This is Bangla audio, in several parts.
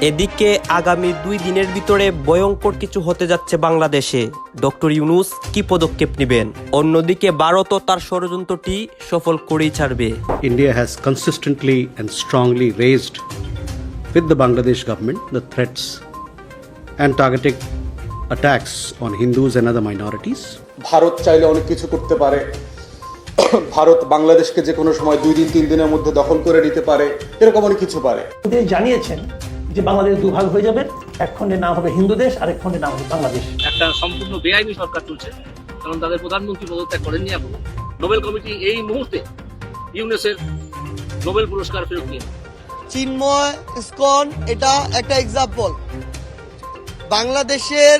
এদিকে আগামী দুই দিনের ভিতরে ভয়ঙ্কর কিছু হতে যাচ্ছে বাংলাদেশে। ডক্টর ইউনুস কি পদক্ষেপ নেবেন? অন্যদিকে ভারতও তার ষড়যন্ত্রটি সফল করেই ছাড়বে। India has consistently and strongly raised with the Bangladesh government the threats and targeted attacks on Hindus and other minorities. Bharat চাইলে অনেক কিছু করতে পারে। ভারত বাংলাদেশকে যে কোনো সময় দুই দিন তিন দিনের মধ্যে দখল করে নিতে পারে। এরকম অনেক কিছু পারে। তিনি জানিয়েছেন যে বাংলাদেশ দুভাগ হয়ে যাবে এক খণ্ডের নাম হবে হিন্দু দেশ আর এক খণ্ডের নাম হবে বাংলাদেশ। একটা সম্পূর্ণ বেআইনি সরকার চলছে কারণ তাদের প্রধানমন্ত্রী পদত্যাগ করেননি এখন। নোবেল কমিটি এই মুহূর্তে ইউনেসের নোবেল পুরস্কার ফেরত নিয়ে চিন্ময় ইসকন এটা একটা এক্সাম্পল বাংলাদেশের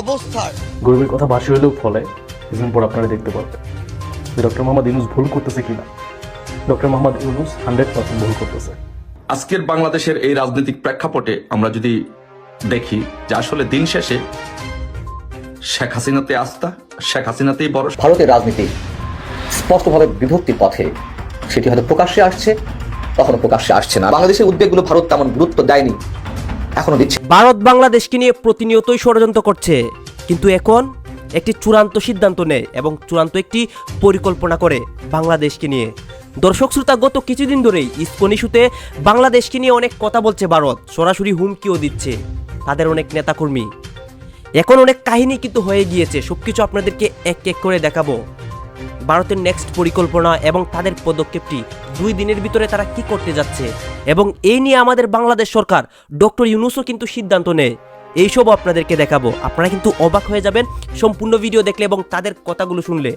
অবস্থার। গরিবের কথা বাসি হলেও ফলে কিছুদিন পর আপনারা দেখতে পারবেন। যে ডক্টর মোহাম্মদ ইউনুস ভুল করতেছে কিনা? Doctor Muhammad Yunus hundred percent ভুল করতেছে। আজকের বাংলাদেশের এই রাজনৈতিক প্রেক্ষাপটে আমরা যদি দেখি যে আসলে দিন শেষে শেখ হাসিনাতে আস্থা শেখ হাসিনাতেই বড় ভারতের রাজনীতি স্পষ্টভাবে বিভক্তির পথে। সেটি হয়তো প্রকাশ্যে আসছে কখনো প্রকাশ্যে আসছে না। বাংলাদেশের উদ্বেগগুলো ভারত তেমন গুরুত্ব দেয়নি এখনও দিচ্ছে। ভারত বাংলাদেশকে নিয়ে প্রতিনিয়তই ষড়যন্ত্র করছে কিন্তু এখন একটি চূড়ান্ত সিদ্ধান্ত নেয় এবং চূড়ান্ত একটি পরিকল্পনা করে বাংলাদেশকে নিয়ে। দর্শক শ্রোতা, গত কিছুদিন ধরেই ইস্কন ইস্যুতে বাংলাদেশকে নিয়ে অনেক কথা বলছে ভারত, সরাসরি হুমকিও দিচ্ছে তাদের অনেক নেতাকর্মী। এখন অনেক কাহিনী কিন্তু হয়ে গিয়েছে সব কিছু আপনাদেরকে এক এক করে দেখাবো। ভারতের নেক্সট পরিকল্পনা এবং তাদের পদক্ষেপটি, দুই দিনের ভিতরে তারা কি করতে যাচ্ছে এবং এই নিয়ে আমাদের বাংলাদেশ সরকার, ডক্টর ইউনুসও কিন্তু সিদ্ধান্ত নেয়। এইসব আপনাদেরকে দেখাবো, আপনারা কিন্তু অবাক হয়ে যাবেন সম্পূর্ণ ভিডিও দেখলে এবং তাদের কথাগুলো শুনলে।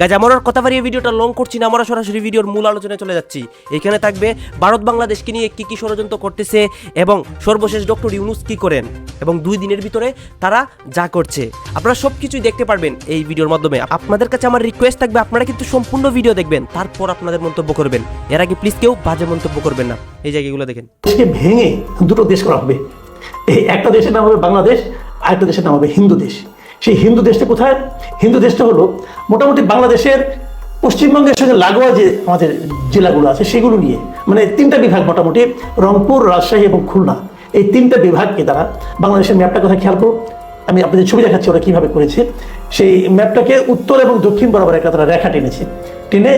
গাছ আমার কথা বাড়িয়ে ভিডিওটা লং করছি না, আমরা সরাসরি ভিডিওর মূল আলোচনায় চলে যাচ্ছি। এখানে থাকবে ভারত বাংলাদেশকে নিয়ে কি কি ষড়যন্ত্র করতেছে এবং সর্বশেষ ডক্টর ইউনুস কি করেন এবং দুই দিনের ভিতরে তারা যা করছে। আপনারা সব কিছুই দেখতে পারবেন এই ভিডিওর মাধ্যমে। আপনাদের কাছে আমার রিকোয়েস্ট থাকবে, আপনারা কিন্তু সম্পূর্ণ ভিডিও দেখবেন, তারপর আপনাদের মন্তব্য করবেন। এর আগে প্লিজ কেউ বাজে মন্তব্য করবেন না। এই জায়গাগুলো দেখেন। দেশকে ভেঙে দুটো দেশ করা হবে। এই একটা দেশের নাম হবে বাংলাদেশ আর একটা দেশের নাম হবে হিন্দু দেশ। সেই হিন্দু দেশটা কোথায়? হিন্দু দেশটা হলো মোটামুটি বাংলাদেশের পশ্চিমবঙ্গের সঙ্গে লাগোয়া যে আমাদের জেলাগুলো আছে, সেগুলো নিয়ে। মানে তিনটা বিভাগ মোটামুটি, রংপুর, রাজশাহী এবং খুলনা। এই তিনটা বিভাগকে তারা বাংলাদেশের ম্যাপটা কথা খেয়াল করুন আমি আপনাদের ছবি দেখাচ্ছি ওরা কীভাবে করেছে। সেই ম্যাপটাকে উত্তর এবং দক্ষিণ বরাবর একটা তারা রেখা টেনেছে। টেনে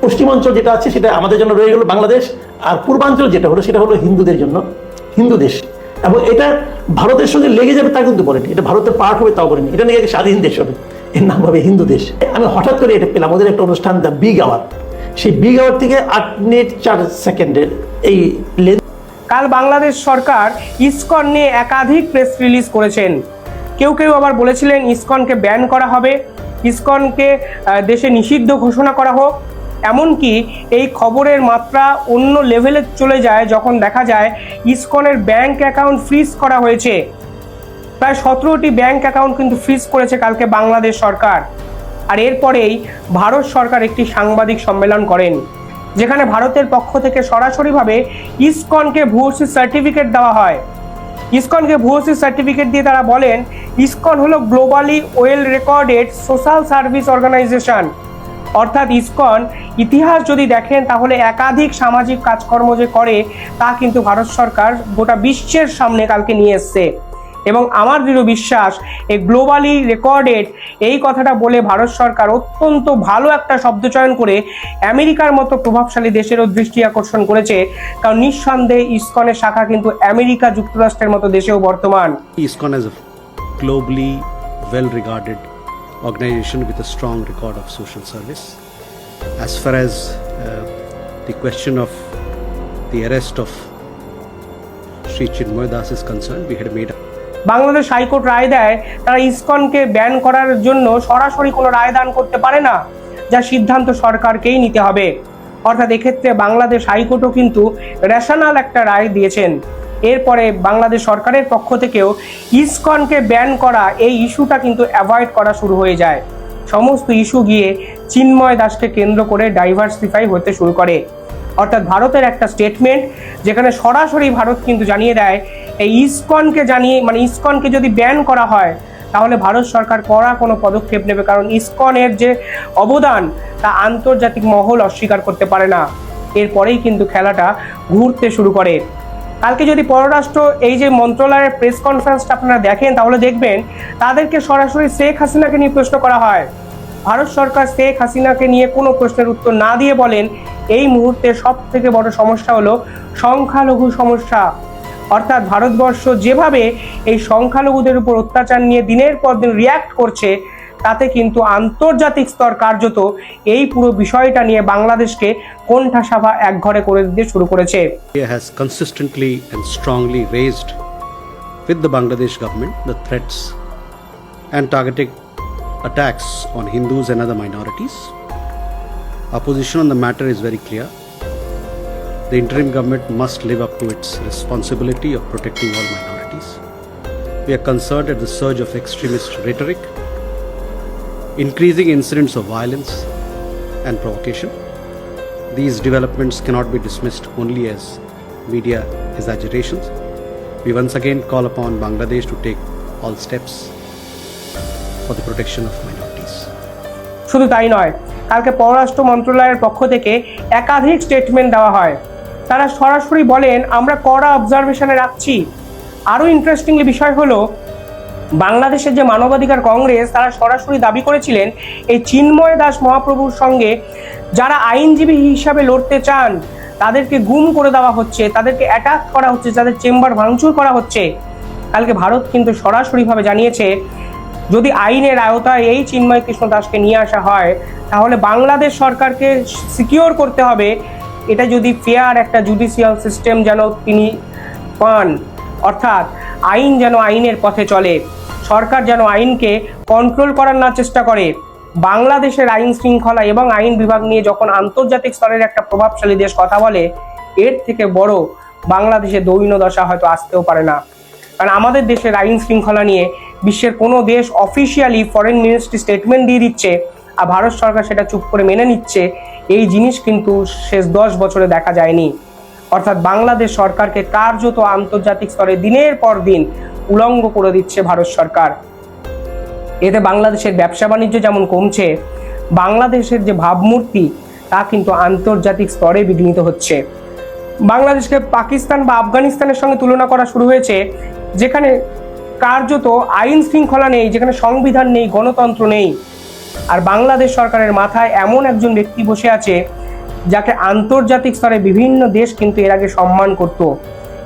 পশ্চিমাঞ্চল যেটা আছে, সেটা আমাদের জন্য রয়ে গেল বাংলাদেশ, আর পূর্বাঞ্চল যেটা হলো, সেটা হলো হিন্দুদের জন্য। হিন্দু দেশ। এবং এটা ভারতের সঙ্গে লেগে যাবে তা কিন্তু বলেনি। এটা ভারতের পার্ট হবে তাও বলেনি। এটা নিয়ে স্বাধীন দেশ হবে। এর নাম হবে হিন্দু দেশ। আমি হঠাৎ করে এটা পেলাম। ওদের একটা অনুষ্ঠান, দ্য বিগ আওয়ার। সেই বিগ আওয়ার থেকে আট মিনিট চার সেকেন্ডের এই কাল বাংলাদেশ সরকার ইসকন নিয়ে একাধিক প্রেস রিলিজ করেছেন। কেউ কেউ আবার বলেছিলেন ইসকনকে ব্যান করা হবে। ইসকনকে দেশে নিষিদ্ধ ঘোষণা করা হোক। এমনকি এই খবরের মাত্রা অন্য লেভেলে চলে যায় যখন দেখা যায় ইসকনের ব্যাংক অ্যাকাউন্ট ফ্রিজ করা হয়েছে। প্রায় সতেরোটি ব্যাংক অ্যাকাউন্ট কিন্তু ফ্রিজ করেছে কালকে বাংলাদেশ সরকার। আর এরপরেই ভারত সরকার একটি সাংবাদিক সম্মেলন করেন, যেখানে ভারতের পক্ষ থেকে সরাসরিভাবে ইসকনকে ভুয়সি সার্টিফিকেট দেওয়া হয়। ইসকনকে ভুয়সি সার্টিফিকেট দিয়ে তারা বলেন, ইসকন হলো globally well recorded social service organization অর্থাৎ ইসকন, ইতিহাস যদি দেখেন, তাহলে একাধিক সামাজিক কাজকর্ম যে করে, তা কিন্তু ভারত সরকার গোটা বিশ্বের সামনে কালকে নিয়ে এসছে। এবং আমার দৃঢ় বিশ্বাস, এই গ্লোবালি রেকর্ডেড এই কথাটা বলে ভারত সরকার অত্যন্ত ভালো একটা শব্দচয়ন করে আমেরিকার মতো প্রভাবশালী দেশেরও দৃষ্টি আকর্ষণ করেছে। কারণ নিঃসন্দেহে ইসকনের শাখা কিন্তু আমেরিকা যুক্তরাষ্ট্রের মতো দেশেও বর্তমান। is a globally well regarded organization with a strong record of social service. As far as uh, the question of the arrest of Sri Chinmoy Das is concerned, we had made a Bangladesh high court রায় দেয় তারা ইসকনকে ব্যান করার জন্য সরাসরি কোনো রায় দান করতে পারে না যা সিদ্ধান্ত সরকারকেই নিতে হবে অর্থাৎ এক্ষেত্রে বাংলাদেশ হাইকোর্টও কিন্তু রেশনাল একটা রায় দিয়েছেন এরপরে বাংলাদেশ সরকারের পক্ষ থেকেও ইসকনকে ব্যান করা এই ইস্যুটা কিন্তু অ্যাভয়েড করা শুরু হয়ে যায়। সমস্ত ইস্যু গিয়ে চিন্ময় দাসকে কেন্দ্র করে ডাইভার্সিফাই হতে শুরু করে। অর্থাৎ ভারতের একটা স্টেটমেন্ট যেখানে সরাসরি ভারত কিন্তু জানিয়ে দেয়, এই ইসকনকে জানিয়ে মানে ইসকনকে যদি ব্যান করা হয়, তাহলে ভারত সরকার করা কোনো পদক্ষেপ নেবে। কারণ ইসকনের যে অবদান, তা আন্তর্জাতিক মহল অস্বীকার করতে পারে না। এরপরেই কিন্তু খেলাটা ঘুরতে শুরু করে। কালকে যদি পররাষ্ট্র এই যে মন্ত্রণালয়ের প্রেস কনফারেন্সটা আপনারা দেখেন, তাহলে দেখবেন তাদেরকে সরাসরি শেখ হাসিনাকে নিয়ে প্রশ্ন করা হয়। ভারত সরকার শেখ হাসিনাকে নিয়ে কোনো প্রশ্নের উত্তর না দিয়ে বলেন, এই মুহূর্তে সব থেকে বড় সমস্যা হলো সংখ্যালঘু সমস্যা। অর্থাৎ ভারতবর্ষ যেভাবে এই সংখ্যালঘুদের উপর অত্যাচার নিয়ে দিনের পর দিন রিয়্যাক্ট করছে তাতে কিন্তু আন্তর্জাতিক স্তর কার্যত এই পুরো বিষয়টা নিয়ে বাংলাদেশকে কোণঠাসাভা একঘরে করে দিতে শুরু করেছে has consistently and strongly raised with the Bangladesh government the threats and targeted attacks on Hindus and other minorities. Our position on the matter is very clear. The interim government must live up to its responsibility of protecting all minorities. We are concerned at the surge of extremist rhetoric, increasing incidents of violence and provocation. These developments cannot be dismissed only as media exaggerations. We once again call upon Bangladesh to take all steps for the protection of minorities. শুধু তাই নয় কালকে পররাষ্ট্র মন্ত্রণালয়ের পক্ষ থেকে একাধিক স্টেটমেন্ট দেওয়া হয় তারা সরাসরি বলেন আমরা কড়া অবজারভেশনে রাখছি আরও ইন্টারেস্টিংলি বিষয় হলো বাংলাদেশের যে মানবাধিকার কংগ্রেস, তারা সরাসরি দাবি করেছিলেন এই চিন্ময় দাস মহাপ্রভুর সঙ্গে যারা আইনজীবী হিসাবে লড়তে চান, তাদেরকে গুম করে দেওয়া হচ্ছে, তাদেরকে অ্যাটাক করা হচ্ছে তাদের চেম্বার ভাঙচুর করা হচ্ছে। কালকে ভারত কিন্তু সরাসরিভাবে জানিয়েছে, যদি আইনের আওতায় এই চিন্ময় কৃষ্ণ দাসকে নিয়ে আসা হয়, তাহলে বাংলাদেশ সরকারকে সিকিওর করতে হবে। এটা যদি ফেয়ার একটা জুডিশিয়াল সিস্টেম যেন তিনি পান, অর্থাৎ আইন যেন আইনের পথে চলে। সরকার যেন আইনকে কন্ট্রোল করার না চেষ্টা করে। বাংলাদেশের আইন শৃঙ্খলা এবং আইন বিভাগ নিয়ে যখন আন্তর্জাতিক স্তরের একটা প্রভাবশালী দেশ কথা বলে, এর থেকে বড় বাংলাদেশে দৈন্য দশা হয়তো আসতেও পারে না। কারণ আমাদের দেশের আইন শৃঙ্খলা নিয়ে বিশ্বের কোনো দেশ অফিসিয়ালি ফরেন মিনিস্ট্রি স্টেটমেন্ট দিয়ে দিচ্ছে, আর ভারত সরকার সেটা চুপ করে মেনে নিচ্ছে, এই জিনিস কিন্তু শেষ দশ বছরে দেখা যায়নি। অর্থাৎ বাংলাদেশ সরকারকে কার্যত আন্তর্জাতিক স্তরে দিনের পর দিন উলঙ্গ করে দিচ্ছে ভারত সরকার। এতে বাংলাদেশের ব্যবসা বাণিজ্য যেমন কমছে, বাংলাদেশের যে ভাবমূর্তি তা কিন্তু আন্তর্জাতিক স্তরে বিঘ্নিত হচ্ছে। বাংলাদেশকে পাকিস্তান বা আফগানিস্তানের সঙ্গে তুলনা করা শুরু হয়েছে, যেখানে কার্যত আইন শৃঙ্খলা নেই, যেখানে সংবিধান নেই, গণতন্ত্র নেই। আর বাংলাদেশ সরকারের মাথায় এমন একজন ব্যক্তি বসে আছে যাকে আন্তর্জাতিক স্তরে বিভিন্ন দেশ কিন্তু এর আগে সম্মান করত।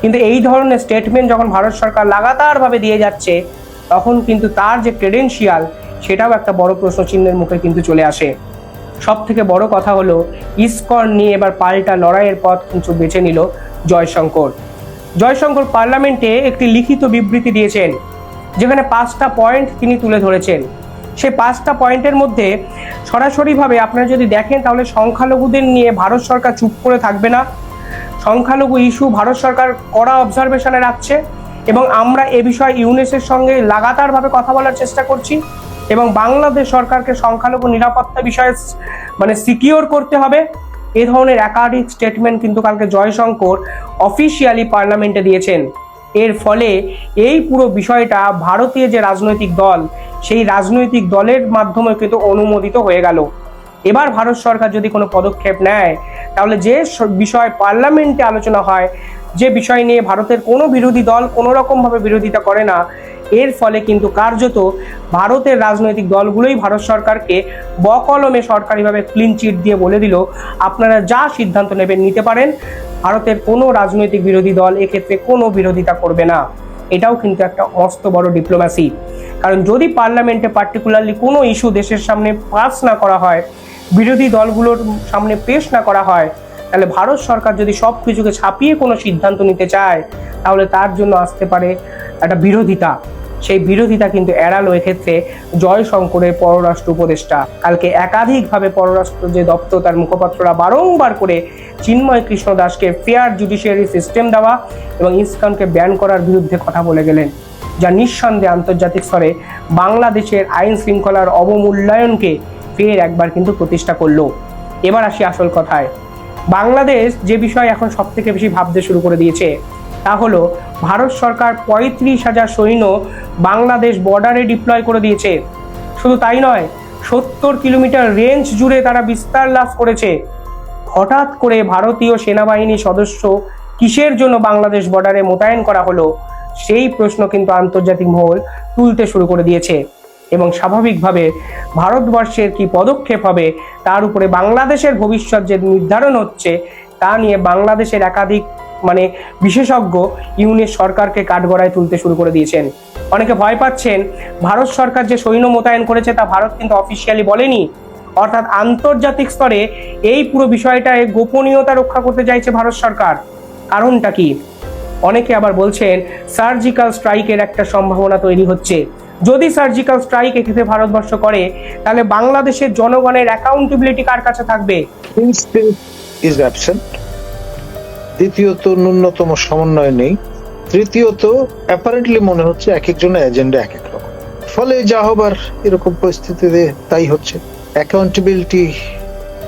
কিন্তু এই ধরনের স্টেটমেন্ট যখন ভারত সরকার লাগাতারভাবে দিয়ে যাচ্ছে, তখন কিন্তু তার যে ক্রেডেন্সিয়াল সেটাও একটা বড় প্রশ্নচিহ্নের মুখে কিন্তু চলে আসে। সব থেকে বড় কথা হলো, ইসকন নিয়ে এবার পাল্টা লড়াইয়ের পথ কিন্তু বেছে নিল জয়শঙ্কর। জয়শঙ্কর পার্লামেন্টে একটি লিখিত বিবৃতি দিয়েছেন, যেখানে পাঁচটা পয়েন্ট তিনি তুলে ধরেছেন। সেই পাঁচটা পয়েন্টের মধ্যে সরাসরিভাবে আপনারা যদি দেখেন, তাহলে সংখ্যালঘুদের নিয়ে ভারত সরকার চুপ করে থাকবে না। সংখ্যালঘু ইস্যু ভারত সরকার কড়া অবজারভেশনে রাখছে এবং আমরা এ বিষয়ে ইউনেসের সঙ্গে লাগাতারভাবে কথা বলার চেষ্টা করছি এবং বাংলাদেশ সরকারকে সংখ্যালঘু নিরাপত্তা বিষয়ে মানে সিকিওর করতে হবে। এ ধরনের একাধিক স্টেটমেন্ট কিন্তু কালকে জয়শঙ্কর অফিসিয়ালি পার্লামেন্টে দিয়েছেন। এর ফলে এই পুরো বিষয়টা ভারতীয় যে রাজনৈতিক দল, সেই রাজনৈতিক দলের মাধ্যমে কিন্তু অনুমোদিত হয়ে গেল। এবার ভারত সরকার যদি কোনো পদক্ষেপ নেয়, তাহলে যে বিষয় পার্লামেন্টে আলোচনা হয়, যে বিষয় নিয়ে ভারতের কোনো বিরোধী দল কোনো রকমভাবে বিরোধিতা করে না এর ফলে কিন্তু কার্যত ভারতের রাজনৈতিক দলগুলোই ভারত সরকারকে বকলমে সরকারিভাবে ক্লিন চিট দিয়ে বলে দিল। আপনারা যা সিদ্ধান্ত নেবেন নিতে পারেন। ভারতের কোনো রাজনৈতিক বিরোধী দল এক্ষেত্রে কোনো বিরোধিতা করবে না। এটাও কিন্তু একটা মস্ত বড় ডিপ্লোম্যাসি কারণ যদি পার্লামেন্টে পার্টিকুলারলি কোনো ইস্যু দেশের সামনে পাস না করা হয়, বিরোধী দলগুলোর সামনে পেশ না করা হয়, তাহলে ভারত সরকার যদি সব কিছুকে ছাপিয়ে কোনো সিদ্ধান্ত নিতে চায়, তাহলে তার জন্য আসতে পারে একটা বিরোধিতা। সেই বিরোধিতা কিন্তু এড়ালো এক্ষেত্রে জয়শঙ্করের পররাষ্ট্র উপদেষ্টা। কালকে একাধিকভাবে পররাষ্ট্র যে দপ্তর, তার মুখপাত্ররা বারংবার করে চিন্ময় কৃষ্ণ দাসকে ফেয়ার জুডিশিয়ারি সিস্টেম দেওয়া এবং ইসকনকে ব্যান করার বিরুদ্ধে কথা বলে গেলেন, যা নিঃসন্দেহে আন্তর্জাতিক স্তরে বাংলাদেশের আইন শৃঙ্খলার অবমূল্যায়নকে ফের একবার কিন্তু প্রতিষ্ঠা করল। এবার আসি আসল কথায়। বাংলাদেশ যে বিষয় এখন সব থেকে বেশি ভাবতে শুরু করে দিয়েছে, তা হলো ভারত সরকার পঁয়ত্রিশ হাজার সৈন্য বাংলাদেশ বর্ডারে ডিপ্লয় করে দিয়েছে। শুধু তাই নয়, সত্তর কিলোমিটার রেঞ্জ জুড়ে তারা বিস্তার লাভ করেছে। হঠাৎ করে ভারতীয় সেনাবাহিনী সদস্য কিসের জন্য বাংলাদেশ বর্ডারে মোতায়েন করা হলো, সেই প্রশ্ন কিন্তু আন্তর্জাতিক মহল তুলতে শুরু করে দিয়েছে। এবং স্বাভাবিকভাবে ভারতবর্ষের কি পদক্ষেপ হবে, তার উপরে বাংলাদেশের ভবিষ্যৎ যে নির্ধারণ হচ্ছে, তা নিয়ে বাংলাদেশের একাধিক মানে বিশেষজ্ঞ ইউনিট সরকারকে কাঠগড়ায় তুলতে শুরু করে দিয়েছেন। অনেকে ভয় পাচ্ছেন, ভারত সরকার যে সৈন্য মোতায়েন করেছে তা ভারত কিন্তু অফিসিয়ালি বলেনি। অর্থাৎ আন্তর্জাতিক স্তরে এই পুরো বিষয়টায় গোপনীয়তা রক্ষা করতে চাইছে ভারত সরকার। কারণটা কি? অনেকে আবার বলছেন সার্জিক্যাল স্ট্রাইকের একটা সম্ভাবনা তৈরি হচ্ছে। যদি সার্জিক্যাল স্ট্রাইক এক্ষেত্রে ভারতবর্ষ করে, তাহলে বাংলাদেশের জনগণের অ্যাকাউন্টেবিলিটি কার কাছে থাকবে? দ্বিতীয়ত ন্যূনতম সমন্বয় নেই। তৃতীয়ত অ্যাপারেন্টলি মনে হচ্ছে এক একজনের এজেন্ডা এক এক রকম। ফলে যা হবার এরকম পরিস্থিতিতে তাই হচ্ছে। অ্যাকাউন্টেবিলিটি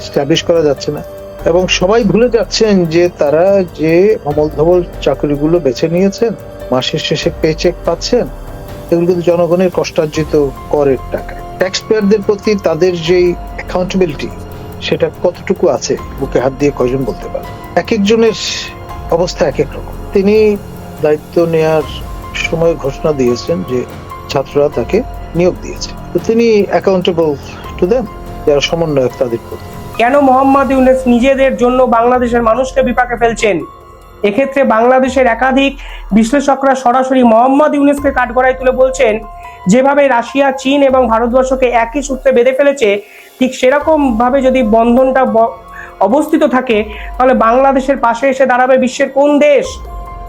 স্ট্যাবলিশ করা যাচ্ছে না। এবং সবাই ভুলে যাচ্ছেন যে তারা যে অমল ধবল চাকরিগুলো বেছে নিয়েছেন, মাসের শেষে পে চেক পাচ্ছেন, এগুলো কিন্তু জনগণের কষ্টার্জিত করের টাকা। ট্যাক্স পেয়ারদের প্রতি তাদের যেই অ্যাকাউন্টেবিলিটি সেটা কতটুকু আছে, বুকে হাত দিয়ে কয়জন বলতে পারে এক একজনের অবস্থা এক এক রকম তিনি দায়িত্ব নেয়ার সময় ঘোষণা দিয়েছেন যে ছাত্ররা তাকে নিয়োগ দিয়েছে। তো তিনি অ্যাকাউন্টেবল টু দেম যারা সমন্বয়ক তাদের প্রতি। কেন মোহাম্মদ ইউনেস নিজেদের জন্য বাংলাদেশের মানুষকে বিপাকে ফেলছেন? এক্ষেত্রে বাংলাদেশের একাধিক বিশ্লেষকরা সরাসরি মোহাম্মদ ইউনেসকে কাঠগড়ায় তুলে বলছেন, যেভাবে রাশিয়া, চীন এবং ভারতবর্ষকে একই সূত্রে বেঁধে ফেলেছে, ঠিক সেরকম ভাবে যদি বন্ধনটা অবস্থিত থাকে, তাহলে বাংলাদেশের পাশে এসে দাঁড়াবে বিশ্বের কোন দেশ?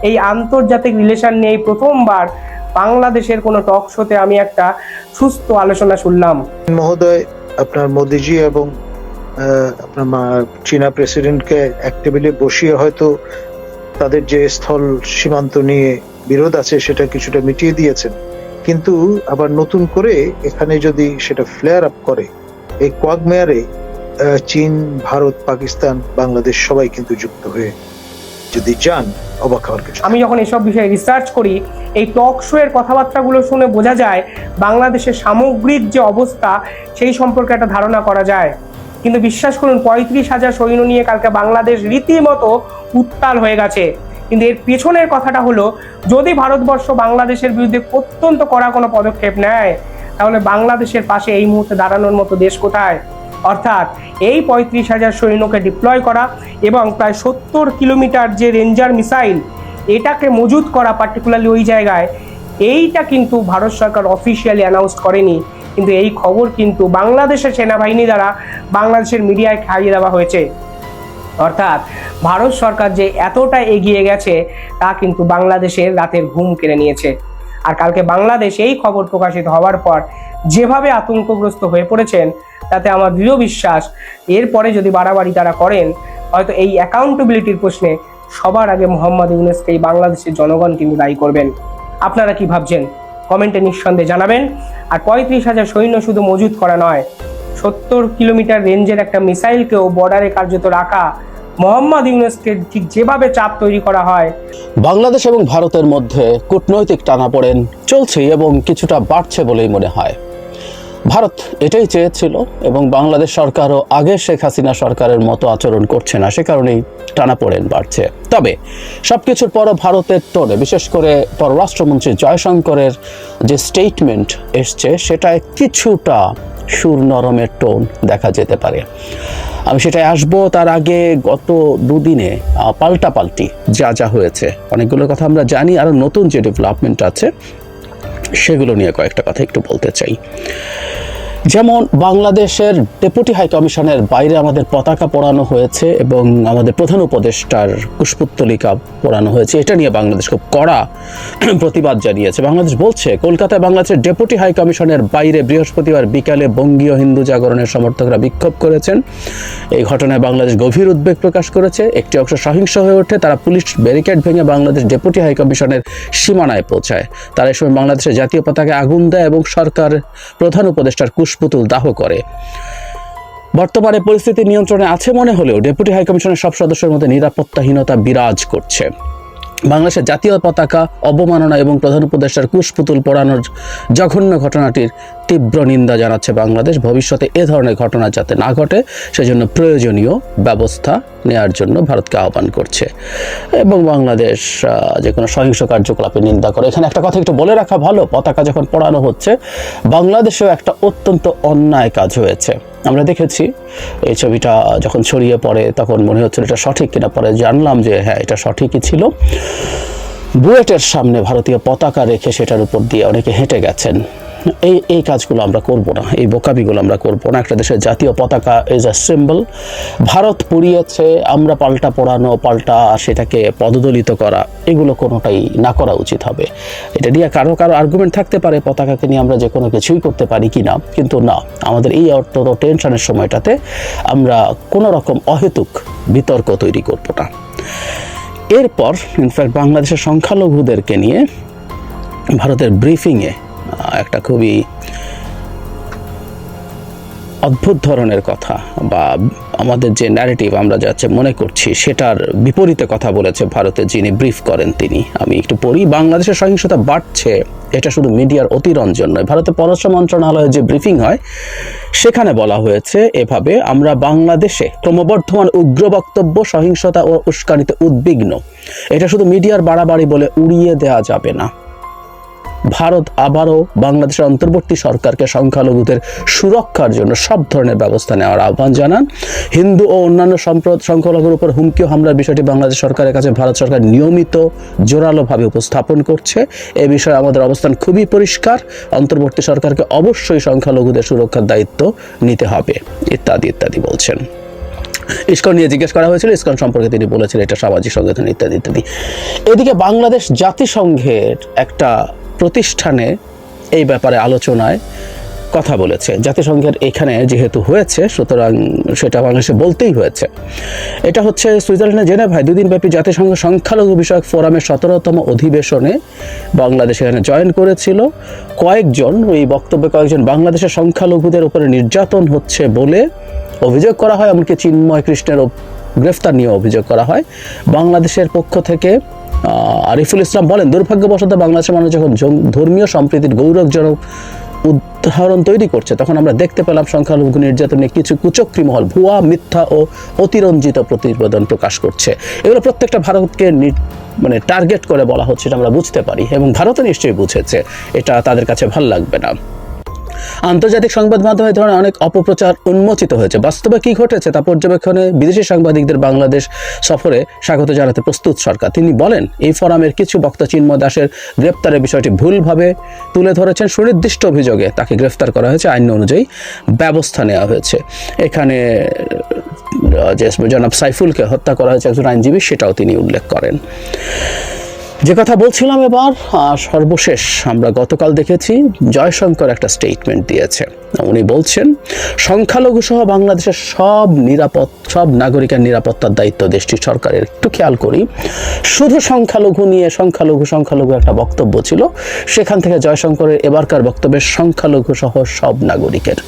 এই আন্তর্জাতিক রিলেশন নিয়ে প্রথমবার বাংলাদেশের কোনো টক শোতে আমি একটা সুস্থ আলোচনা শুনলাম। মহোদয়, আপনার মোদিজি এবং আপনার চীনা প্রেসিডেন্টকে এক টেবিলে বসিয়ে হয়তো তাদের যে স্থল সীমান্ত নিয়ে বিরোধ আছে সেটা কিছুটা মিটিয়ে দিয়েছেন। কিন্তু আবার নতুন করে এখানে যদি সেটা ফ্লেয়ার আপ করে, এই কোয়াগমেয়ারে চীন ভারত পাকিস্তান বাংলাদেশ সবাই কিন্তু যুক্ত হয়ে যদি যান অবাক হওয়ার কিছু আমি যখন এসব বিষয়ে রিসার্চ করি এই টক শো এর কথাবার্তাগুলো শুনে বোঝা যায় বাংলাদেশের সামগ্রিক যে অবস্থা সেই সম্পর্কে একটা ধারণা করা যায়। কিন্তু বিশ্বাস করুন পঁয়ত্রিশ হাজার সৈন্য নিয়ে কালকে বাংলাদেশ রীতিমতো উত্তাল হয়ে গেছে। কিন্তু এর পেছনের কথাটা হলো যদি ভারতবর্ষ বাংলাদেশের বিরুদ্ধে অত্যন্ত কড়া কোনো পদক্ষেপ নেয় তাহলে বাংলাদেশের পাশে এই মুহূর্তে দাঁড়ানোর মতো দেশ কোথায়? অর্থাৎ এই পঁয়ত্রিশ হাজার সৈন্যকে ডিপ্লয় করা এবং প্রায় সত্তর কিলোমিটার যে রেঞ্জার মিসাইল এটাকে মজুত করা পার্টিকুলারলি ওই জায়গায়, এইটা কিন্তু ভারত সরকার অফিসিয়ালি অ্যানাউন্স করেনি। কিন্তু এই খবর কিন্তু বাংলাদেশের সেনাবাহিনী দ্বারা বাংলাদেশের মিডিয়ায় খাইয়ে দেওয়া হয়েছে। অর্থাৎ ভারত সরকার যে এতটা এগিয়ে গেছে, তা কিন্তু বাংলাদেশের রাতের ঘুম কেড়ে নিয়েছে। আর কালকে বাংলাদেশ এই খবর প্রকাশিত হওয়ার পর যেভাবে আতঙ্কগ্রস্ত হয়ে পড়েছেন তাতে আমার দৃঢ় বিশ্বাস। এরপরে যদি বাড়াবাড়ি তারা করেন, হয়তো এই অ্যাকাউন্টেবিলিটির প্রশ্নে সবার আগে মোহাম্মদ ইউনেসকে এই বাংলাদেশের জনগণ কিন্তু দায়ী করবেন। আপনারা কি ভাবছেন? কমেন্টে নিঃসন্দেহে জানাবেন। আর পঁয়ত্রিশ হাজার সৈন্য শুধু মজুত করা নয়, সত্তর কিলোমিটার রেঞ্জের একটা মিসাইলকেও বর্ডারে কার্যত রাখা মোহাম্মদ ইউনেসকে ঠিক যেভাবে চাপ তৈরি করা হয়। বাংলাদেশ এবং ভারতের মধ্যে কূটনৈতিক টানাপোড়েন চলছে এবং কিছুটা বাড়ছে বলেই মনে হয়। ভারত এটাই চেয়েছিল এবং বাংলাদেশ সরকারও আগে শেখ হাসিনা সরকারের মতো আচরণ করছে না, সে কারণেই টানাপোড়েন বাড়ছে। তবে সব কিছুর পরও ভারতের টোনে বিশেষ করে পররাষ্ট্রমন্ত্রী জয়শঙ্করের যে স্টেটমেন্ট এসছে সেটায় কিছুটা সুর নরমের টোন দেখা যেতে পারে। আমি সেটাই আসব তার আগে গত দুদিনে পাল্টাপাল্টি যা যা হয়েছে, অনেকগুলো কথা আমরা জানি, আরও নতুন যে ডেভেলপমেন্ট আছে, সেগুলো নিয়ে কয়েকটা কথা একটু বলতে চাই। যেমন বাংলাদেশের ডেপুটি হাই কমিশনের বাইরে আমাদের পতাকা পোড়ানো হয়েছে এবং আমাদের প্রধান উপদেষ্টার পুষ্পোত্তলিকা পোড়ানো হয়েছে। এটা নিয়ে বাংলাদেশ খুব কড়া প্রতিবাদ জানিয়েছে। বাংলাদেশ বলছে, কলকাতায় বাংলাদেশের ডেপুটি হাই কমিশনের বাইরে বৃহস্পতিবার বিকালে বঙ্গীয় হিন্দু জাগরণের সমর্থকরা বিক্ষোভ করেছেন। এই ঘটনায় বাংলাদেশ গভীর উদ্বেগ প্রকাশ করেছে। একটি অংশ সহিংস হয়ে ওঠে, তারা পুলিশ ব্যারিকেড ভেঙে বাংলাদেশ ডেপুটি হাই কমিশনের সীমানায় পৌঁছায়। তারা এই সময় বাংলাদেশের জাতীয় পতাকায় আগুন দেয় এবং সরকার প্রধান উপদেষ্টার কুশপুতুল দাহ করে। বর্তমানে পরিস্থিতি নিয়ন্ত্রণে আছে মনে হলেও ডেপুটি হাইকমিশনের সব সদস্যের মধ্যে নিরাপত্তাহীনতা বিরাজ করছে। বাংলাদেশের জাতীয় পতাকা, অবমাননা এবং প্রধান উপদেষ্টার কুশপুতুল পড়ানোর জঘন্য ঘটনাটির তীব্র নিন্দা জানাচ্ছে বাংলাদেশ। ভবিষ্যতে এ ধরনের ঘটনা যাতে না ঘটে, সেজন্য প্রয়োজনীয় ব্যবস্থা নেয়ার জন্য ভারতকে আহ্বান করছে। এবং বাংলাদেশ যে কোনো সহিংস কার্যকলাপে নিন্দা করে। এখানে একটা কথা একটু বলে রাখা ভালো, পতাকা যখন পড়ানো হচ্ছে, বাংলাদেশেও একটা অত্যন্ত অন্যায় কাজ হয়েছে। আমরা দেখেছি, এই ছবিটা যখন ছড়িয়ে পড়ে, তখন মনে হচ্ছিল এটা সঠিক কিনা, পরে জানলাম যে হ্যাঁ এটা সঠিকই ছিল। বুয়েটের সামনে ভারতীয় পতাকা রেখে সেটার উপর দিয়ে অনেকে হেঁটে গেছেন। এই এই কাজগুলো আমরা করব না, এই বোকাবিগুলো আমরা করব না। একটা দেশের জাতীয় পতাকা ইজ আ সিম্বল ভারত পুড়িয়েছে, আমরা পাল্টা পোড়ানো, পাল্টা সেটাকে পদদলিত করা, এগুলো কোনোটাই না করা উচিত হবে। এটা নিয়ে কারও কারও আর্গুমেন্ট থাকতে পারে, পতাকাকে নিয়ে আমরা যে কোনো কিছুই করতে পারি কি না, কিন্তু না, আমাদের এই অর্থ টেনশনের সময়টাতে আমরা কোনো রকম অহেতুক বিতর্ক তৈরি করব না। এরপর ইনফ্যাক্ট বাংলাদেশের সংখ্যালঘুদেরকে নিয়ে ভারতের ব্রিফিংয়ে একটা খুবই অদ্ভুত ধরনের কথা বা আমাদের যে ন্যারেটিভ আমরা যাচ্ছে মনে করছি সেটার বিপরীতে কথা বলেছে ভারতে যিনি ব্রিফ করেন তিনি। আমি একটু পড়ি, বাংলাদেশের সহিংসতা বাড়ছে, এটা শুধু মিডিয়ার অতিরঞ্জন নয়। ভারতের পররাষ্ট্র মন্ত্রণালয়ে যে ব্রিফিং হয়, সেখানে বলা হয়েছে এভাবে, আমরা বাংলাদেশে ক্রমবর্ধমান উগ্র বক্তব্য, সহিংসতা ও উস্কানিতে উদ্বিগ্ন। এটা শুধু মিডিয়ার বাড়াবাড়ি বলে উড়িয়ে দেওয়া যাবে না। ভারত আবারও বাংলাদেশের অন্তর্বর্তী সরকারকে সংখ্যালঘুদের সুরক্ষার জন্য সব ধরনের ব্যবস্থা নেওয়ার আহ্বান জানান। হিন্দু ও অন্যান্য সংখ্যালঘুর উপর হুমকি হামলার বিষয়টি বাংলাদেশ সরকারের কাছে ভারত সরকার নিয়মিত, জোরালোভাবে উপস্থাপন করছে। এ বিষয়ে আমাদের অবস্থান খুবই পরিষ্কার। অন্তর্বর্তী সরকারকে অবশ্যই সংখ্যালঘুদের সুরক্ষার দায়িত্ব নিতে হবে, ইত্যাদি ইত্যাদি বলছেন। ইস্কন নিয়ে জিজ্ঞেস করা হয়েছিল, ইস্কন সম্পর্কে তিনি বলেছেন এটা সামাজিক সংগঠন, ইত্যাদি ইত্যাদি। এদিকে বাংলাদেশ জাতিসংঘের একটা প্রতিষ্ঠানে এই ব্যাপারে আলোচনায় কথা বলেছে। জাতিসংঘের এখানে যেহেতু হয়েছে, সুতরাং সেটা বাংলাদেশে বলতেই হয়েছে। এটা হচ্ছে সুইজারল্যান্ডের জেনেভায় দুদিন ব্যাপী জাতিসংঘ সংখ্যালঘু বিষয়ক ফোরামের সতেরোতম অধিবেশনে বাংলাদেশ এখানে জয়েন করেছিল। কয়েকজন, এই বক্তব্যে কয়েকজন বাংলাদেশের সংখ্যালঘুদের উপরে নির্যাতন হচ্ছে বলে অভিযোগ করা হয়, এমনকি চিন্ময় কৃষ্ণের গ্রেফতার নিয়ে অভিযোগ করা হয়। বাংলাদেশের পক্ষ থেকে আরিফুল ইসলাম বলেন, দুর্ভাগ্যবশত বাংলাদেশের মানুষ যখন ধর্মীয় সম্প্রীতির গৌরবজনক উদাহরণ তৈরি করছে, তখন আমরা দেখতে পেলাম সংখ্যালঘু নির্যাতনে কিছু কুচক্রী মহল, ভুয়া, মিথ্যা ও অতিরঞ্জিত প্রতিবেদন প্রকাশ করছে। এগুলো প্রত্যেকটা ভারতকে মানে টার্গেট করে বলা হচ্ছে এটা আমরা বুঝতে পারি, এবং ভারতও নিশ্চয়ই বুঝেছে। এটা তাদের কাছে ভালো লাগবে না। আন্তর্জাতিক সংবাদ মাধ্যমে ধরনের অনেক অপপ্রচার উন্মোচিত হয়েছে। বাস্তবে কি ঘটেছে তা পর্যবেক্ষণে বিদেশি সাংবাদিকদের বাংলাদেশ সফরে স্বাগত জানাতে প্রস্তুত সরকার। তিনি বলেন, এই ফোরামের কিছু বক্তা চিন্ময় দাসের গ্রেপ্তারের বিষয়টি ভুলভাবে তুলে ধরেছেন। সুনির্দিষ্ট অভিযোগে তাকে গ্রেফতার করা হয়েছে। আইন অনুযায়ী ব্যবস্থা নেওয়া হয়েছে। এখানে যে জনাব সাইফুলকে হত্যা করা হয়েছে একজন আইনজীবী, সেটাও তিনি উল্লেখ করেন। যে কথা বলছিলাম এবার সর্বশেষ আমরা গতকাল দেখেছি, জয়শঙ্কর একটা স্টেটমেন্ট দিয়েছে। উনি বলছেন, সংখ্যালঘু সহ বাংলাদেশের সব নিরাপদ, সব নাগরিকের নিরাপত্তার দায়িত্ব দেশটির সরকারের। একটু খেয়াল করি, শুধু সংখ্যালঘু নিয়ে সংখ্যালঘু সংখ্যালঘু একটা বক্তব্য ছিল, সেখান থেকে জয়শঙ্করের এবারকার বক্তব্যের সংখ্যালঘু সহ সব নাগরিকের।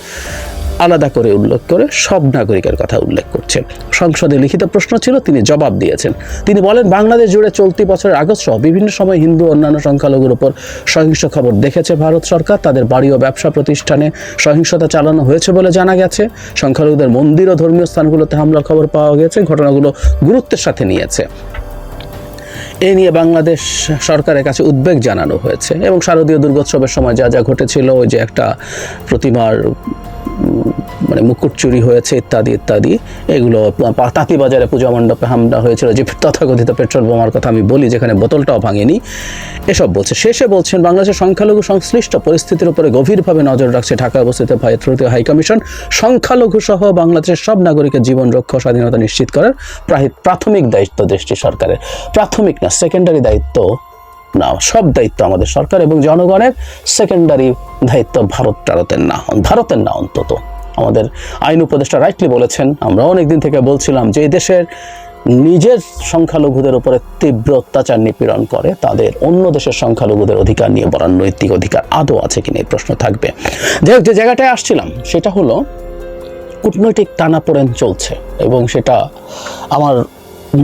আলাদা করে উল্লেখ করে সব নাগরিকের কথা উল্লেখ করছে সংসদে লিখিত প্রশ্ন ছিল, তিনি জবাব দিয়েছেন। তিনি বলেন, বাংলাদেশ জুড়ে চলতি বছরের আগস্ট সহ বিভিন্ন সময় হিন্দু অন্যান্য সংখ্যালঘুর উপর সহিংস খবর দেখেছে ভারত সরকার। তাদের বাড়ি ও ব্যবসা প্রতিষ্ঠানে সহিংসতা চালানো হয়েছে বলে জানা গেছে। সংখ্যালঘুদের মন্দির ও ধর্মীয় স্থানগুলোতে হামলার খবর পাওয়া গেছে। ঘটনাগুলো গুরুত্বের সাথে নিয়েছে। এ নিয়ে বাংলাদেশ সরকারের কাছে উদ্বেগ জানানো হয়েছে। এবং শারদীয় দুর্গোৎসবের সময় যা যা ঘটেছিল, ওই যে একটা প্রতিমার মানে মুকুট চুরি হয়েছে, ইত্যাদি ইত্যাদি। এগুলো পা- তাঁতিবাজারে পূজা মণ্ডপে হামলা হয়েছিল যে তথাকথিত পেট্রোল বোমার কথা আমি বলি, যেখানে বোতলটাও ভাঙেনি। এসব বলছে। শেষে বলছেন, বাংলাদেশের সংখ্যালঘু সংশ্লিষ্ট পরিস্থিতির উপরে গভীরভাবে নজর রাখছে ঢাকায় অবস্থিত ভারতীয় হাইকমিশন সংখ্যালঘু সহ বাংলাদেশের সব নাগরিকের জীবন রক্ষা স্বাধীনতা নিশ্চিত করার প্রাথমিক দায়িত্ব দেশটি সরকারের। প্রাথমিক না সেকেন্ডারি দায়িত্ব না, সব দায়িত্ব আমাদের সরকার এবং জনগণের। সেকেন্ডারি দায়িত্ব ভারত ভারতের না ভারতের না অন্তত। আমাদের আইন উপদেষ্টা রাইটলি বলেছেন। আমরা অনেক দিন থেকে বলছিলাম যে দেশের নিজের সংখ্যালঘুদের উপরে তীব্র অত্যাচার নিপীড়ন করে, তাদের অন্য দেশের সংখ্যালঘুদের অধিকার নিয়ে বলার নৈতিক অধিকার আদৌ আছে কিনা এই প্রশ্ন থাকবে। যাই হোক, যে জায়গাটায় আসছিলাম, সেটা হলো, কূটনৈতিক টানাপোড়েন চলছে এবং সেটা আমার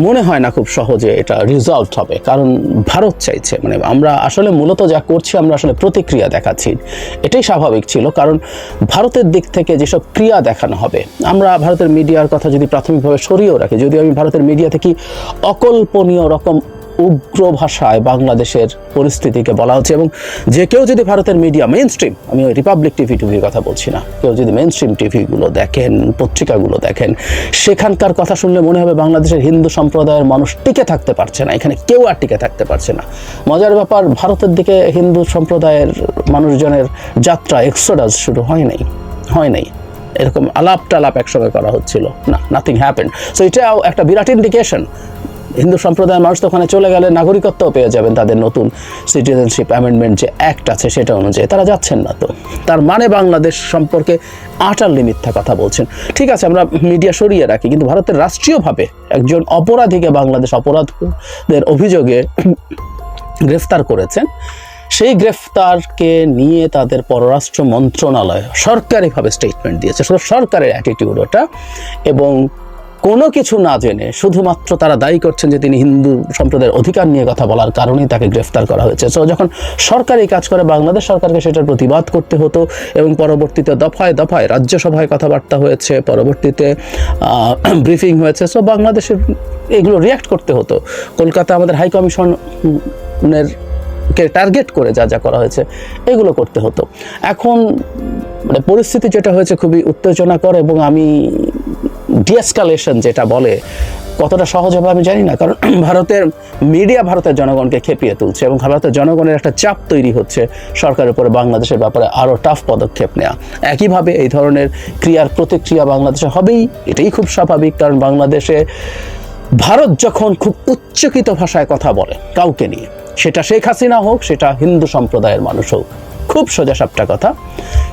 মনে হয় না খুব সহজে এটা রিজলভ হবে, কারণ ভারত চাইছে মানে আমরা আসলে মূলত যা করছি, আমরা আসলে প্রতিক্রিয়া দেখাচ্ছি। এটাই স্বাভাবিক ছিল, কারণ ভারতের দিক থেকে যেসব ক্রিয়া দেখানো হবে, আমরা ভারতের মিডিয়ার কথা যদি প্রাথমিকভাবে সরিয়েও রাখি, যদি আমি ভারতের মিডিয়া থেকে অকল্পনীয় রকম উগ্র ভাষায় বাংলাদেশের পরিস্থিতিকে বলা হচ্ছে এবং যে কেউ যদি ভারতের মিডিয়া মেইন স্ট্রিম আমি ওই রিপাবলিক টিভি টিভির কথা বলছি না। কেউ যদি মেইন স্ট্রিম টিভিগুলো দেখেন, পত্রিকাগুলো দেখেন, সেখানকার কথা শুনলে মনে হবে বাংলাদেশের হিন্দু সম্প্রদায়ের মানুষ টিকে থাকতে পারছে না, এখানে কেউ আর টিকে থাকতে পারছে না। মজার ব্যাপার, ভারতের দিকে হিন্দু সম্প্রদায়ের মানুষজনের যাত্রা এক্সোডাস শুরু হয় নাই হয় নাই। এরকম আলাপ টালাপ একসঙ্গে করা হচ্ছিল। না নাথিং হ্যাপেন সো এটাও একটা বিরাট ইন্ডিকেশন হিন্দু সম্প্রদায়ের মানুষ তো ওখানে চলে গেলে নাগরিকত্বও পেয়ে যাবেন তাদের নতুন সিটিজেনশিপ অ্যামেন্ডমেন্ট যে অ্যাক্ট আছে সেটা অনুযায়ী। তারা যাচ্ছেন না তো। তার মানে বাংলাদেশ সম্পর্কে আটারলি মিথ্যা কথা বলছেন। ঠিক আছে, আমরা মিডিয়া সরিয়ে রাখি, কিন্তু ভারতের রাষ্ট্রীয়ভাবে একজন অপরাধীকে বাংলাদেশ অপরাধদের অভিযোগে গ্রেফতার করেছেন। সেই গ্রেফতারকে নিয়ে তাদের পররাষ্ট্র মন্ত্রণালয় সরকারিভাবে স্টেটমেন্ট দিয়েছে। সরকারের অ্যাটিটিউড ওটা এবং কোনো কিছু না জেনে শুধুমাত্র তারা দায়ী করছেন যে তিনি হিন্দু সম্প্রদায়ের অধিকার নিয়ে কথা বলার কারণেই তাকে গ্রেফতার করা হয়েছে। সো যখন সরকারি কাজ করে, বাংলাদেশ সরকারকে সেটার প্রতিবাদ করতে হতো এবং পরবর্তীতে দফায় দফায় রাজ্যসভায় কথাবার্তা হয়েছে, পরবর্তীতে ব্রিফিং হয়েছে। সো বাংলাদেশের এগুলো রিয়াক্ট করতে হতো। কলকাতা আমাদের হাই কমিশনের কে টার্গেট করে যা যা করা হয়েছে, এগুলো করতে হতো। এখন মানে পরিস্থিতি যেটা হয়েছে খুবই উত্তেজনাকর এবং আমি ডিএসকালেশন যেটা বলে, কতটা সহজ হবে আমি জানি না, কারণ ভারতের মিডিয়া ভারতের জনগণকে খেপিয়ে তুলছে এবং ভারতের জনগণের একটা চাপ তৈরি হচ্ছে সরকারের উপরে, বাংলাদেশের ব্যাপারে আরও টাফ পদক্ষেপ নেওয়া একইভাবে এই ধরনের ক্রিয়ার প্রতিক্রিয়া বাংলাদেশে হবেই, এটাই খুব স্বাভাবিক, কারণ বাংলাদেশে ভারত যখন খুব উচ্চকিত ভাষায় কথা বলে কাউকে নিয়ে, সেটা শেখ হাসিনা হোক, সেটা হিন্দু সম্প্রদায়ের মানুষ হোক, খুব সোজাসাপটা কথা,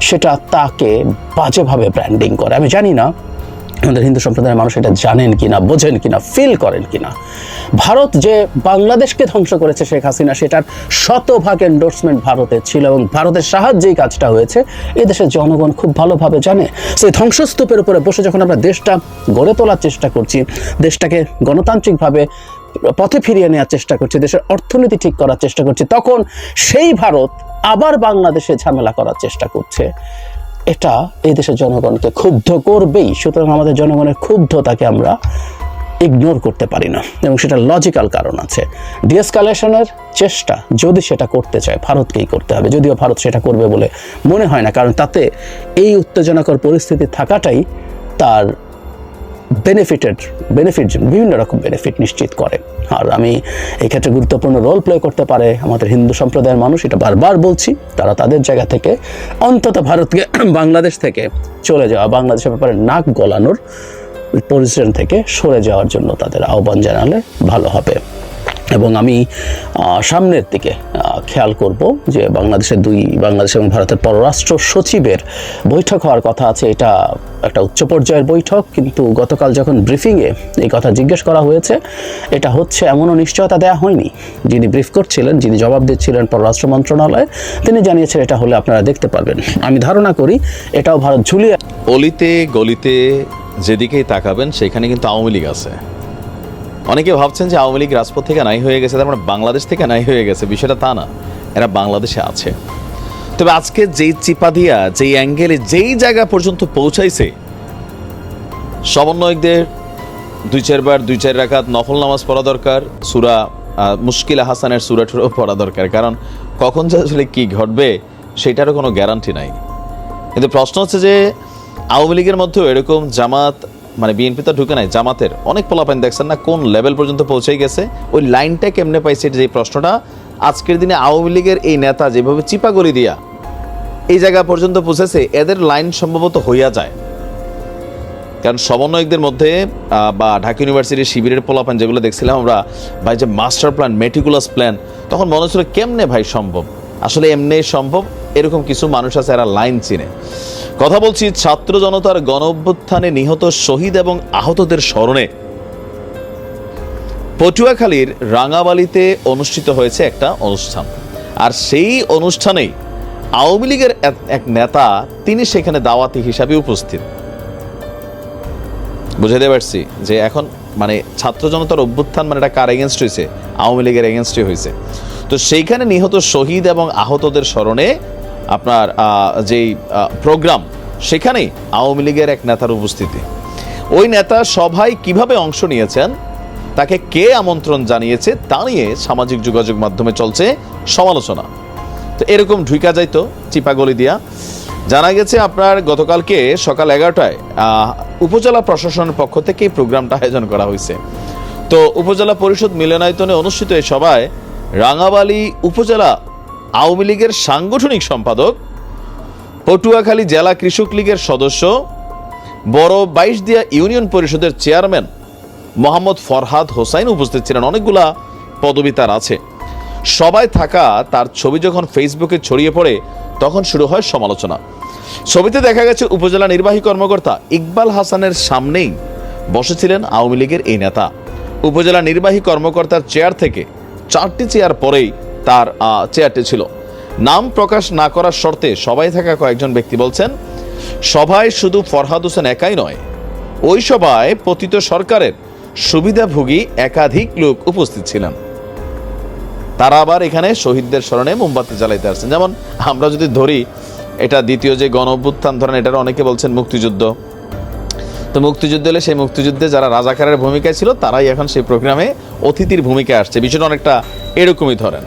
সেটা তাকে বাজেভাবে ব্র্যান্ডিং করে। আমি জানি না আমাদের হিন্দু সম্প্রদায়ের মানুষ এটা জানেন কিনা, বোঝেন কিনা ফিল করেন কিনা। ভারত যে বাংলাদেশকে ধ্বংস করেছে শেখ হাসিনা, সেটার শতভাগ এন্ডোর্সমেন্ট ভারতের ছিল এবং ভারতের সাহায্যেই কাজটা হয়েছে। এই দেশের জনগণ খুব ভালোভাবে জানে। সেই ধ্বংসস্তূপের উপরে বসে যখন আমরা দেশটা গড়ে তোলার চেষ্টা করছি, দেশটাকে গণতান্ত্রিকভাবে পথে ফিরিয়ে নেওয়ার চেষ্টা করছি, দেশের অর্থনীতি ঠিক করার চেষ্টা করছি, তখন সেই ভারত আবার বাংলাদেশে ঝামেলা করার চেষ্টা করছে। এটা এই দেশের জনগণকে ক্ষুব্ধ করবেই, সুতরাং আমাদের জনগণের ক্ষুব্ধতাকে আমরা ইগনোর করতে পারি না, এবং সেটা লজিক্যাল কারণ আছে। ডিএসকালেশনের চেষ্টা, যদি সেটা করতে চায়, ভারতকেই করতে হবে। যদিও ভারত সেটা করবে বলে মনে হয় না, কারণ তাতে এই উত্তেজনাকর পরিস্থিতি থাকাটাই তার বেনিফিটেড বেনিফিট বিভিন্ন রকম বেনিফিট নিশ্চিত করে। আর আমি এই ক্ষেত্রে গুরুত্বপূর্ণ রোল প্লে করতে পারে আমাদের হিন্দু সম্প্রদায়ের মানুষ, এটা বারবার বলছি। তারা তাদের জায়গা থেকে, অন্তত ভারতকে, বাংলাদেশ থেকে চলে যাওয়া, বাংলাদেশের ব্যাপারে নাক গলানোর পজিশন থেকে সরে যাওয়ার জন্য তাদের আহ্বান জানালে ভালো হবে। এবং আমি সামনের দিকে খেয়াল করব যে বাংলাদেশের দুই, বাংলাদেশ এবং ভারতের পররাষ্ট্র সচিবের বৈঠক হওয়ার কথা আছে। এটা একটা উচ্চ পর্যায়ের বৈঠক, কিন্তু গতকাল যখন ব্রিফিংয়ে এই কথা জিজ্ঞেস করা হয়েছে, এটা হচ্ছে এমনও নিশ্চয়তা দেওয়া হয়নি। যিনি ব্রিফ করছিলেন, যিনি জবাব দিচ্ছিলেন পররাষ্ট্র মন্ত্রণালয়ে, তিনি জানিয়েছেন এটা হলে আপনারা দেখতে পারবেন আমি ধারণা করি এটাও ভারত ঝুলিয়ে অলিতে গলিতে যেদিকেই তাকাবেন, সেখানে কিন্তু আওয়ামী লীগ আছে। অনেকে ভাবছেন যে আওয়ামী লীগ রাজপথ থেকে নাই হয়ে গেছে, তার মানে বাংলাদেশ থেকে নাই হয়ে গেছে। বিষয়টা তা না, এরা বাংলাদেশে আছে। তবে আজকে যেই চিপা দিয়া, যেই অ্যাঙ্গেলে যেই জায়গা পর্যন্ত পৌঁছাইছে, সমন্বয়কদের দুই চারবার, দুই চার রাকাত নফল নামাজ পড়া দরকার, সুরা মুশকিল হাসানের সুরা টুরাও পড়া দরকার। কারণ কখন যে আসলে কি ঘটবে, সেটারও কোনো গ্যারান্টি নাই। কিন্তু প্রশ্ন হচ্ছে যে, আওয়ামী লীগের মধ্যেও এরকম জামাত মানে বিএনপি তো ঢুকে নাই, জামাতের। অনেক পোলাপাইন দেখছেন না কোন লেভেল পর্যন্ত পৌঁছে গেছে। ওই লাইনটা কেমনে পাইছে যে প্রশ্নটা? আজকের দিনে আওয়ামী লীগের এই নেতা যেভাবে চিপাগলি দিয়া এই জায়গা পর্যন্ত পৌঁছেছে, এদের লাইন সম্ভবত হইয়া যায়। কারণ সমন্বয়কদের মধ্যে বা ঢাকা ইউনিভার্সিটির শিবিরের পোলাপান যেগুলো দেখছিলাম আমরা, ভাই যে মাস্টার প্ল্যান, মেটিকুলাস প্ল্যান, তখন মনে হচ্ছিল কেমনে ভাই সম্ভব? আসলে এমনি সম্ভব, এরকম কিছু মানুষ আছে এরা লাইন চিনে। কথা বলছি ছাত্র জনতার গণ অভ্যুত্থানে নিহত শহীদ এবং আহতদের স্মরণে। পটুয়াখালীর রাঙাবালিতে অনুষ্ঠিত হয়েছে একটা অনুষ্ঠান। আর সেই অনুষ্ঠানেই আওয়ামী লীগের এক- নেতা তিনি সেখানে দাওয়াতি হিসাবে উপস্থিত। বুঝাতে পারছি যে এখন মানে ছাত্র জনতার অভ্যুত্থান মানে এটা কার এগেনস্ট হয়েছে? আওয়ামী লীগের এগেনস্টে হয়েছে। তো সেইখানে নিহত শহীদ এবং আহতদের স্মরণে আপনার যেই প্রোগ্রাম, সেখানেই আওয়ামী লীগের এক নেতার উপস্থিতি। ওই নেতা সভায় কীভাবে অংশ নিয়েছেন, তাকে কে আমন্ত্রণ জানিয়েছে, তা নিয়ে সামাজিক যোগাযোগ মাধ্যমে চলছে সমালোচনা। তো এরকম ঢুইকা যাইতো চিপাগলি দিয়া। জানা গেছে আপনার, গতকালকে সকাল এগারোটায় উপজেলা প্রশাসনের পক্ষ থেকে এই প্রোগ্রামটা আয়োজন করা হয়েছে। তো উপজেলা পরিষদ মিলনায়তনে অনুষ্ঠিত এই সভায় রাঙাবালি উপজেলা আওয়ামী লীগের সাংগঠনিক সম্পাদক, পটুয়াখালী জেলা কৃষক লীগের সদস্য, বড় বাইশ দিয়া ইউনিয়ন পরিষদের চেয়ারম্যান মোহাম্মদ ফরহাদ হোসাইন উপস্থিত ছিলেন। অনেকগুলা পদবি তার আছে। সবাই থাকা তার ছবি যখন ফেসবুকে ছড়িয়ে পড়ে, তখন শুরু হয় সমালোচনা। ছবিতে দেখা গেছে উপজেলা নির্বাহী কর্মকর্তা ইকবাল হাসানের সামনেই বসেছিলেন আওয়ামী লীগের এই নেতা। উপজেলা নির্বাহী কর্মকর্তার চেয়ার থেকে চারটি চেয়ার পরেই তার চেয়ারটি ছিল। নাম প্রকাশ না করার শর্তে সবাই থাকা কয়েকজন ব্যক্তি বলছেন, সভায় শুধু ফরহাদ হোসেন একাই নয়, ওই সভায় পতিত সরকারের সুবিধাভোগী একাধিক লোক উপস্থিত ছিলেন। তারা আবার এখানে শহীদদের স্মরণে মোমবাতি জ্বালাইতে আসছেন। যেমন আমরা যদি ধরি, এটা দ্বিতীয় যে গণ অভ্যুত্থান ধরেন এটার অনেকে বলছেন মুক্তিযুদ্ধ। তো মুক্তিযুদ্ধ হলে সেই মুক্তিযুদ্ধে যারা রাজাকারের ভূমিকায় ছিল, তারাই এখন সেই প্রোগ্রামে অতিথির ভূমিকায় আসছে। বিষয়টা অনেকটা এরকমই ধরেন।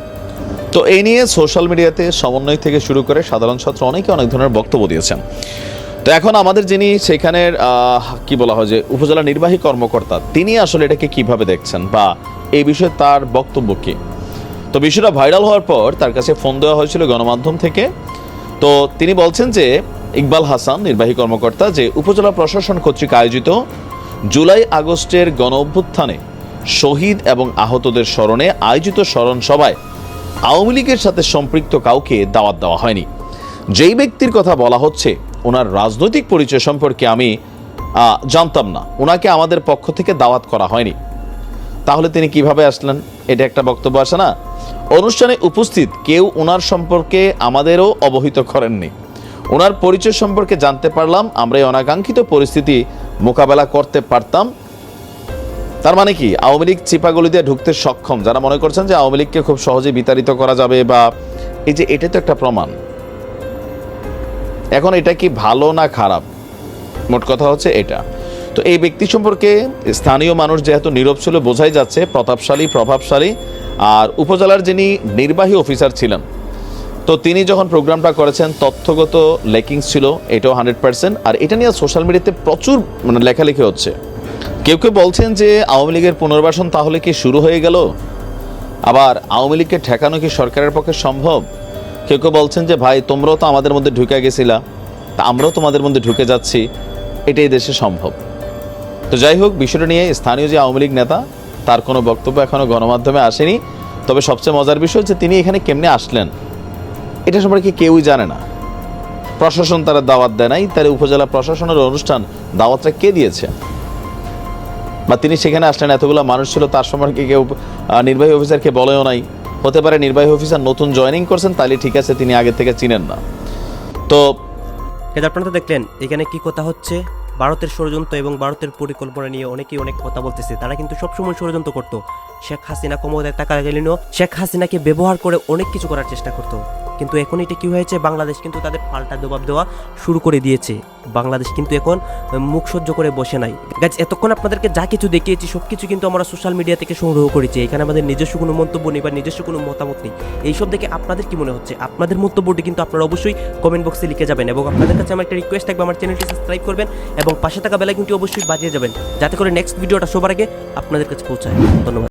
তো এই নিয়ে সোশ্যাল মিডিয়াতে সমন্বয় থেকে শুরু করে সাধারণ ছাত্র অনেকে অনেক ধরনের বক্তব্য দিয়েছেন। তো এখন আমাদের যিনি সেখানের কি বলা হয় যে, উপজেলা নির্বাহী কর্মকর্তা, তিনি আসলে এটাকে কীভাবে দেখছেন বা এই বিষয়ে তার বক্তব্য কি? তো বিষয়টা ভাইরাল হওয়ার পর তার কাছে ফোন দেওয়া হয়েছিল গণমাধ্যম থেকে। তো তিনি বলছেন যে ইকবাল হাসান, নির্বাহী কর্মকর্তা, যে উপজেলা প্রশাসন কর্তৃক আয়োজিত জুলাই আগস্টের গণ অভ্যুত্থানে শহীদ এবং আহতদের স্মরণে আয়োজিত স্মরণ সভায় আওয়ামী লীগের সাথে সম্পৃক্ত কাউকে দাওয়াত দেওয়া হয়নি। যেই ব্যক্তির কথা বলা হচ্ছে, ওনার রাজনৈতিক পরিচয় সম্পর্কে আমি জানতাম না। ওনাকে আমাদের পক্ষ থেকে দাওয়াত করা হয়নি। তাহলে তিনি কীভাবে আসলেন? এটা একটা বক্তব্য আসে না? অনুষ্ঠানে উপস্থিত কেউ ওনার সম্পর্কে আমাদেরও অবহিত করেননি। ওনার পরিচয় সম্পর্কে জানতে পারলাম আমরা এই অনাকাঙ্ক্ষিত পরিস্থিতি মোকাবেলা করতে পারতাম। তার মানে কি, আওয়ামী লীগ চিপাগুলি দিয়ে ঢুকতে সক্ষম। যারা মনে করছেন যে আওয়ামী লীগকে খুব সহজে বিতাড়িত করা যাবে বা এই যে এটা তো একটা প্রমাণ। এখন এটা কি ভালো না খারাপ? মোট কথা হচ্ছে এটা। তো এই ব্যক্তি সম্পর্কে স্থানীয় মানুষ যেহেতু নীরব ছিল, বোঝাই যাচ্ছে প্রতাপশালী, প্রভাবশালী। আর উপজেলার যিনি নির্বাহী অফিসার ছিলেন তো তিনি যখন প্রোগ্রামটা করেছেন, তথ্যগত লেকিংস ছিল, এটাও হান্ড্রেড পার্সেন্ট। আর এটা নিয়ে সোশ্যাল মিডিয়াতে প্রচুর মানে লেখালেখি হচ্ছে। কেউ কেউ বলছেন যে, আওয়ামী লীগের পুনর্বাসন তাহলে কি শুরু হয়ে গেল? আবার আওয়ামী লীগকে ঠেকানো কি সরকারের পক্ষে সম্ভব? কেউ কেউ বলছেন যে, ভাই, তোমরাও তো আমাদের মধ্যে ঢুকে গেছিলা। তা আমরাও তোমাদের মধ্যে ঢুকে যাচ্ছি। এটাই দেশে সম্ভব। তো যাই হোক, বিষয়টা নিয়ে স্থানীয় যে আওয়ামী লীগ নেতা, তার কোনো বক্তব্য এখনও গণমাধ্যমে আসেনি। তবে সবচেয়ে মজার বিষয় যে, তিনি এখানে কেমনে আসলেন? এটা সম্পর্কে কেউই জানে না। প্রশাসন তারা দাওয়াত দেয় নাই, তাহলে উপজেলা প্রশাসনের অনুষ্ঠান দাওয়াতটা কে দিয়েছে? বা তিনি সেখানে আসলেন, এতগুলো মানুষ ছিল, তার সম্পর্কে কেউ নির্বাহী অফিসারকে বলেও নাই। হতে পারে নির্বাহী অফিসার নতুন জয়েনিং করছেন, তাহলে ঠিক আছে, তিনি আগে থেকে চিনেন না। তো আপনারা তো দেখলেন, এখানে কি কথা হচ্ছে? ভারতের ষড়যন্ত্র এবং ভারতের পরিকল্পনা নিয়ে অনেকেই অনেক কথা বলতেছে, তারা কিন্তু সবসময় ষড়যন্ত্র করতো। শেখ হাসিনা ক্ষমতায় টাকা গেলেনও শেখ হাসিনাকে ব্যবহার করে অনেক কিছু করার চেষ্টা করতো। কিন্তু এখন এটা কি হয়েছে? বাংলাদেশ কিন্তু তাদের পাল্টা জবাব দেওয়া শুরু করে দিয়েছে। বাংলাদেশ কিন্তু এখন মুখ সহ্য করে বসে নাই। গাছ এতক্ষণ আপনাদেরকে যা কিছু দেখিয়েছি সব কিছু কিন্তু আমরা সোশ্যাল মিডিয়া থেকে সংগ্রহ করেছি। এখানে আমাদের নিজস্ব কোনো মন্তব্য নেই বা নিজস্ব কোনো মতামত নেই। এইসব দেখে আপনাদের কি মনে হচ্ছে? আপনাদের মন্তব্যটি কিন্তু আপনারা অবশ্যই কমেন্ট বক্সে লিখে যাবেন এবং আপনাদের কাছে আমার একটা রিকোয়েস্ট থাকবে, আমার চ্যানেলটি সাবস্ক্রাইব করবেন এবং পাশে থাকা বেলাইকনটি অবশ্যই বাজিয়ে যাবেন। যাতে করে নেক্সট ভিডিওটা সবার আগে আপনাদের কাছে পৌঁছায়। ধন্যবাদ।